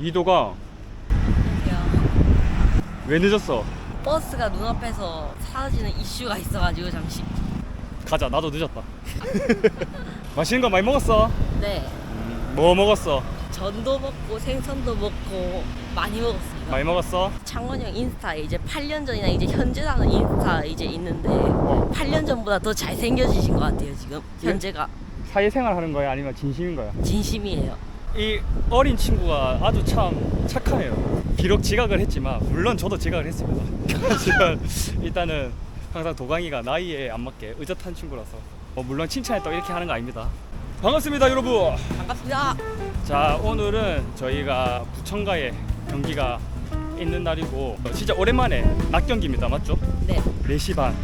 이도가 왜 늦었어? 버스가 눈앞에서 사라지는 이슈가 있어가지고 잠시. 가자 나도 늦었다 맛있는 거 많이 먹었어? 네. 뭐 먹었어? 전도 먹고 생선도 먹고 많이 먹었습니다. 많이 먹었어? 창원 형 인스타에 이제 8년 전이나 이제 현재라는 인스타 이제 있는데 8년 전보다 더 잘생겨지신 것 같아요 지금 현재가 사회생활 하는 거야 아니면 진심인 거야? 진심이에요. 이 어린 친구가 아주 참 착하네요. 비록 지각을 했지만 물론 저도 지각을 했습니다. 하지만 일단은 항상 도강이가 나이에 안 맞게 의젓한 친구라서 뭐 물론 칭찬했다고 이렇게 하는 거 아닙니다. 반갑습니다 여러분. 반갑습니다. 자 오늘은 저희가 부천가에 경기가 있는 날이고 진짜 오랜만에 낮 경기입니다 맞죠? 네. 4시 반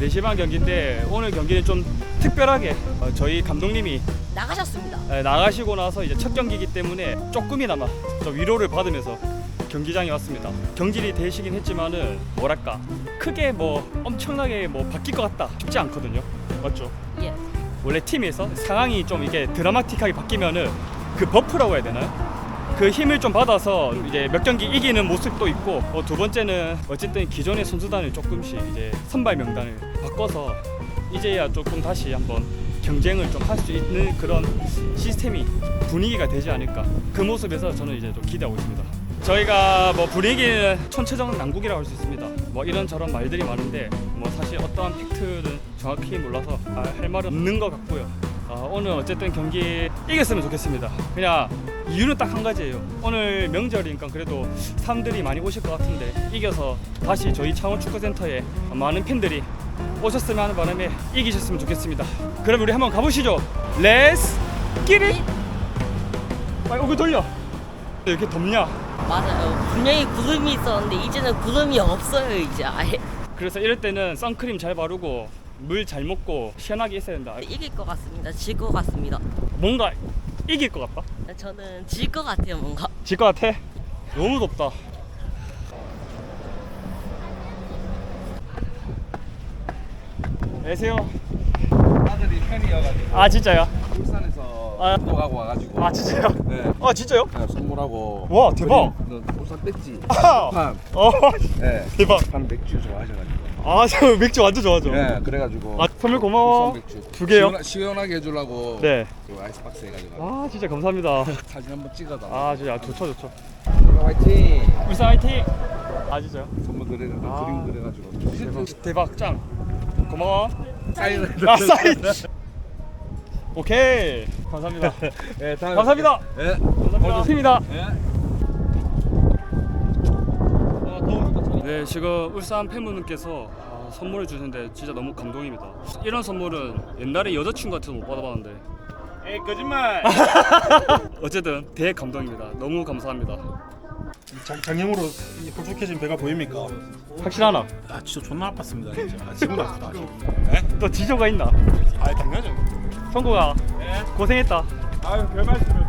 4시 반 경기인데 오늘 경기는 좀 특별하게 어, 저희 감독님이 나가셨습니다. 네, 나가시고 나서 이제 첫 경기이기 때문에 조금이나마 좀 위로를 받으면서 경기장에 왔습니다. 경질이 되시긴 했지만은 뭐랄까 크게 뭐 엄청나게 뭐 바뀔 것 같다 싶지 않거든요. 맞죠? 예. 원래 팀에서 상황이 좀 이게 드라마틱하게 바뀌면은 그 버프라고 해야 되나요? 그 힘을 좀 받아서 이제 몇 경기 이기는 모습도 있고 어, 두 번째는 어쨌든 기존의 선수단을 조금씩 이제 선발 명단을 바꿔서 이제야 조금 다시 한번 경쟁을 좀 할 수 있는 그런 시스템이 분위기가 되지 않을까 그 모습에서 저는 이제 좀 기대하고 있습니다. 저희가 뭐 분위기는 천체적 난국이라고 할 수 있습니다. 뭐 이런 저런 말들이 많은데 뭐 사실 어떠한 팩트는 정확히 몰라서 아, 할 말은 없는 것 같고요. 아, 오늘 어쨌든 경기 이겼으면 좋겠습니다. 그냥 이유는 딱 한 가지예요. 오늘 명절이니까 그래도 사람들이 많이 오실 것 같은데 이겨서 다시 저희 창원 축구센터에 많은 팬들이 오셨으면 하는 바람에 이기셨으면 좋겠습니다. 그럼 우리 한번 가보시죠. 렛츠 끼리. 빨리 얼굴 돌려. 왜 이렇게 덥냐? 맞아요. 분명히 구름이 있었는데 이제는 구름이 없어요 이제 아예. 그래서 이럴 때는 선크림 잘 바르고 물 잘 먹고 시원하게 있어야 된다. 이길 것 같습니다. 질 것 같습니다. 뭔가 이길 것 같다. 저는 질 것 같아요 뭔가. 질 것 같아. 너무 덥다. 안녕하세요. 아들이 팬이어가지고 아 진짜요? 울산에서 아. 운동하고 와가지고 아 진짜요? 네. 아 진짜요? 네, 선물하고 와, 대박. 너 울산 뺐지? 아, 판어 네. 대박. 판 맥주 좋아하셔가지고 아 저 맥주 완전 좋아하죠. 네 그래가지고 아 선물 고마워. 울산 맥주 두 개요? 시원하, 시원하 게 해주려고 네. 그 아이스박스 해가지고 아 진짜 감사합니다. 사진 한번 찍어달라 아 진짜 좋죠 좋죠. 화이팅 울산 화이팅. 아 진짜요? 선물 그래 아. 그림 그래가지고 대박 대박 짱. 고마워. 사인을 아 사인. 오케이 감사합니다. 네, 다음에 감사합니다. 네. 감사합니다. 팀이다. 네. 네, 지금 울산 팬분들께서 아, 선물을 주셨는데 진짜 너무 감동입니다. 이런 선물은 옛날에 여자친구한테도 못 받아봤는데. 에이 거짓말 어쨌든 대감동입니다. 너무 감사합니다. 장, 장염으로 이 홀쭉해진 배가 보입니까? 확실하나? 아 진짜 존나 아팠습니다 진짜 아, 지금도 아프다 또 지조가 있나? 아 당연하죠 성구가 고생했다. 아유 별 말씀을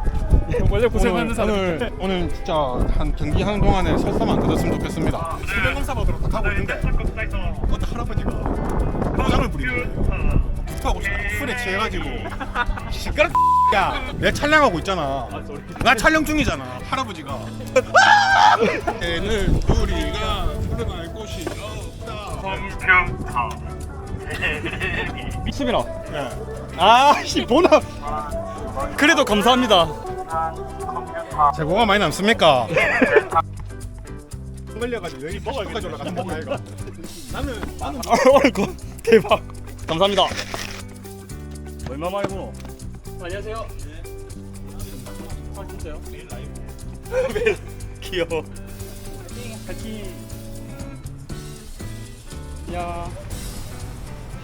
원래 오늘, 오늘 오늘 진짜 한 경기 하는 동안에 설사만 안 터졌으면 좋겠습니다. 수면 검사 받으러 딱 가고 있는데. 어떤 할아버지가 포장을 부리고. 국하고 술에 취해가지고. 시끄럽 야내 촬영하고 있잖아. 나 촬영 중이잖아 할아버지가. 애는 우리가 들어갈 곳이 없다. 수빈아. 예. 아씨 보나. 그래도 감사합니다. 재고가 많이 남습니까? 걸려가지고 여기 먹어야지 올라가는 거야 이거. 나는 나는 아, 대박. 감사합니다. 얼마 보노? 안녕하세요. 아 진짜요? 매일 라이브. 매일 귀여워. 파이팅. 야.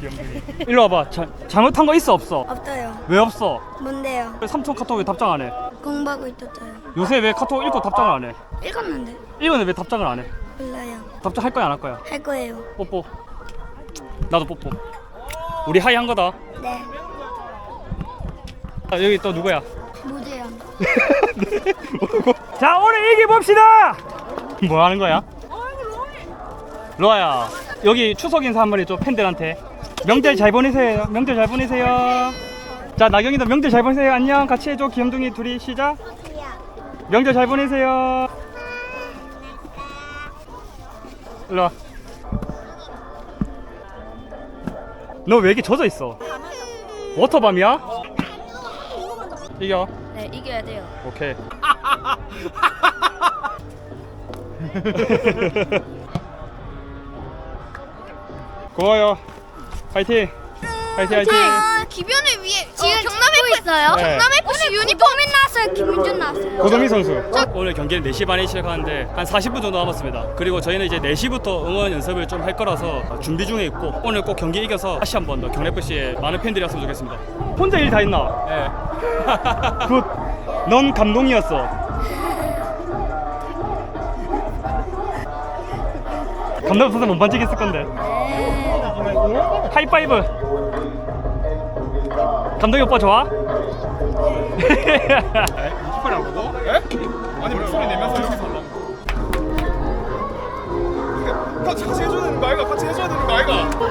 귀염둥이. 일로 와봐. 자, 잘못한 거 있어 없어? 없어요. 왜 없어? 뭔데요? 왜 삼촌 카톡 왜 답장 안 해? 공부하고 있었어요. 요새 왜 카톡 읽고 답장을 안 해? 읽었는데 읽었는데 왜 답장을 안 해? 몰라요. 답장 할 거야 안 할 거야? 할 거예요. 뽀뽀. 나도 뽀뽀. 우리 하이 한 거다. 네. 아, 여기 또 누구야? 무제한. 자 오늘 이기 봅시다. 뭐 하는 거야? 로아야 여기 추석 인사 한 번 해줘 팬들한테. 명절 잘 보내세요. 명절 잘 보내세요. 자 나경이도 명절 잘 보내세요. 안녕 같이 해줘 귀염둥이 둘이 시작. 명절 잘 보내세요. 일로 와. 너 왜 이렇게 젖어 있어? 워터밤이야? 이겨. 네, 이겨야 돼요. 오케이. 고마워요. 파이팅. 파이팅 파이팅. 아, 기변을 위해 지금 경남 FC 있어요. 네. 경남 FC 유니폼 이 나왔어요. 김민준 나왔어요. 고도미 선수. 오늘 경기는 4시 반에 시작하는데 한 40분 정도 남았습니다. 그리고 저희는 이제 4시부터 응원 연습을 좀 할 거라서 준비 중에 있고 오늘 꼭 경기 이겨서 다시 한 번 더 경례FC에 많은 팬들이 왔으면 좋겠습니다. 혼자 일 다 했나? 네. 굿. 넌 감동이었어. 감독 없어서 못 반칙했을 건데. 하이파이브. 감독이 오빠 좋아? 이거라고? 에? 아니 목소리 내면서 여기서 하려고 같이 해줘야 되는 거 아이가? 같이 해줘야 되는 거 아이가?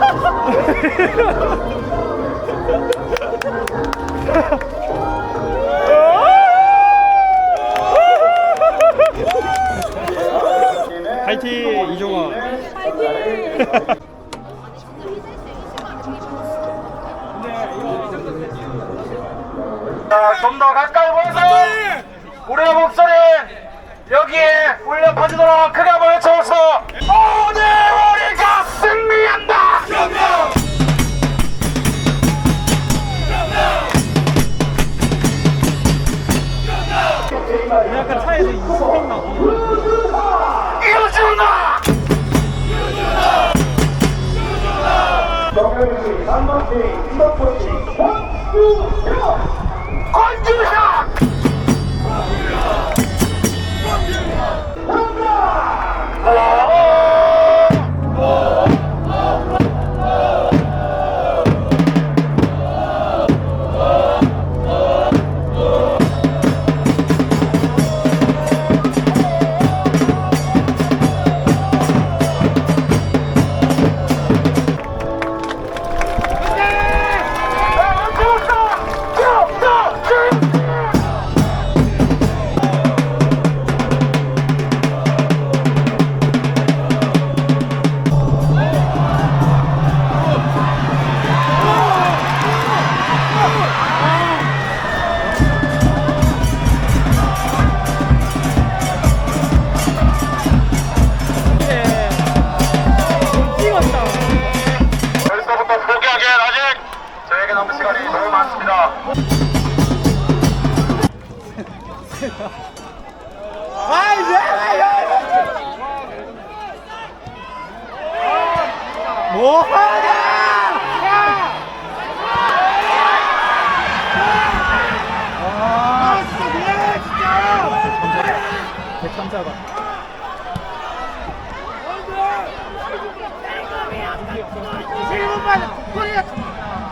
파이팅 이종원. 좀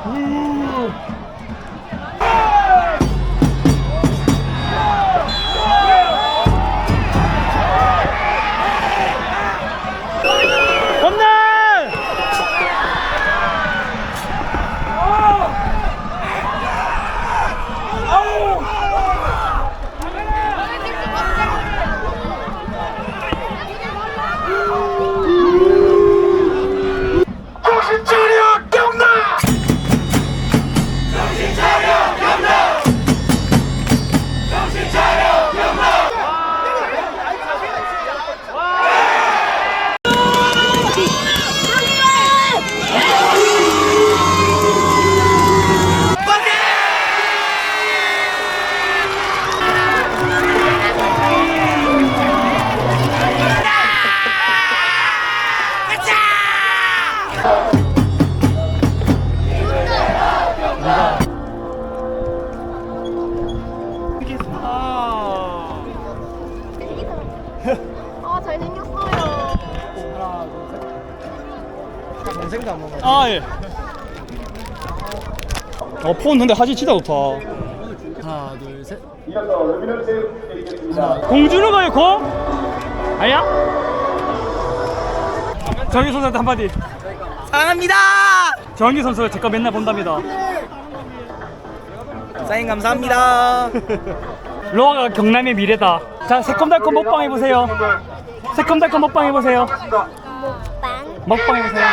홈런! 아, 잘생겼어요. 아 예. 어, 폰 근데 사진 진짜 좋다. 하나, 둘, 셋. 공주는 거예요, 공? 아니야? 정희 선수한테 한마디. 사랑합니다. 정희 선수가 제거 맨날 본답니다. 사인 감사합니다. 로아가 경남의 미래다. 자, 새콤달콤 먹방 해보세요. 새콤달콤 먹방 해보세요. 빵. 먹방 해보세요.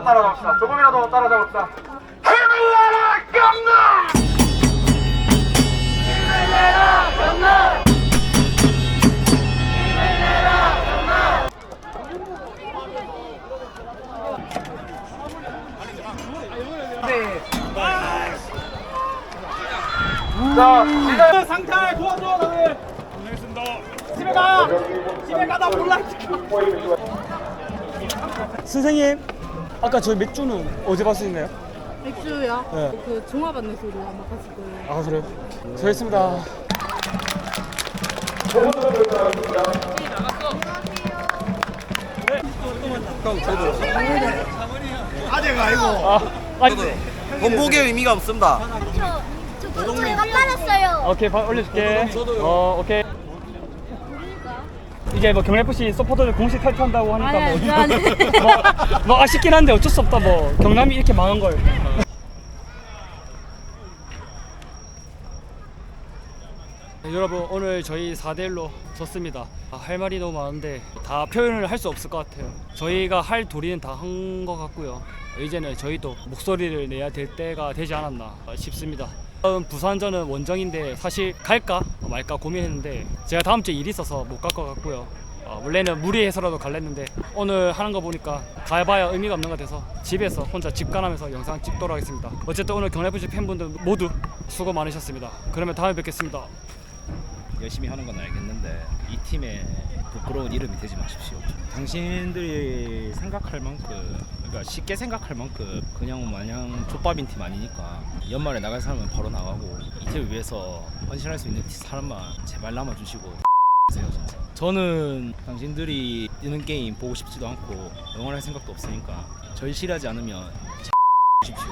조금이라도 따라잡읍시다. 조금이라도 따라잡읍시다. 힘을 내라 경남! 자, 시작! 상탈 도와줘, 너네. 집에 가. 집에 가다 몰라. 선생님, 아까 저희 맥주는 어디 봤었나요? 맥주요? 네. 그 종합 안내소로 아마 갔을 거예요. 아 그래요? 수고했습니다. 아재가 아니고 아, 아직 본복의 의미가 없습니다. 저, 저, 제가 빨았어요. 오케이 바, 올려줄게. 어 오케이. 이제 뭐 경남FC 서포터들 공식 탈퇴한다고 하니까 아니, 뭐, 아니, 뭐, 뭐 아쉽긴 한데 어쩔 수 없다. 뭐 경남이 이렇게 망한 걸. 네, 여러분 오늘 저희 4대1로 졌습니다. 아, 할 말이 너무 많은데 다 표현을 할 수 없을 것 같아요. 저희가 할 도리는 다 한 것 같고요. 이제는 저희도 목소리를 내야 될 때가 되지 않았나 싶습니다. 다음 부산전은 원정인데 사실 갈까 말까 고민했는데 제가 다음 주에 일이 있어서 못 갈 것 같고요. 어, 원래는 무리해서라도 갈랬는데 오늘 하는 거 보니까 가봐야 의미가 없는 것 같아서 집에서 혼자 집간하면서 영상 찍도록 하겠습니다. 어쨌든 오늘 경례부지 팬분들 모두 수고 많으셨습니다. 그러면 다음에 뵙겠습니다. 열심히 하는 건 알겠는데. 이 팀에 부끄러운 이름이 되지 마십시오. 당신들이 생각할 만큼 그러니까 쉽게 생각할 만큼 그냥 마냥 족밥인 팀 아니니까 연말에 나갈 사람은 바로 나가고 이 팀을 위해서 헌신할 수 있는 사람만 제발 남아주시고 세요 진짜. 저는 당신들이 뛰는 게임 보고 싶지도 않고 응원할 생각도 없으니까 절실하지 않으면 주십시오.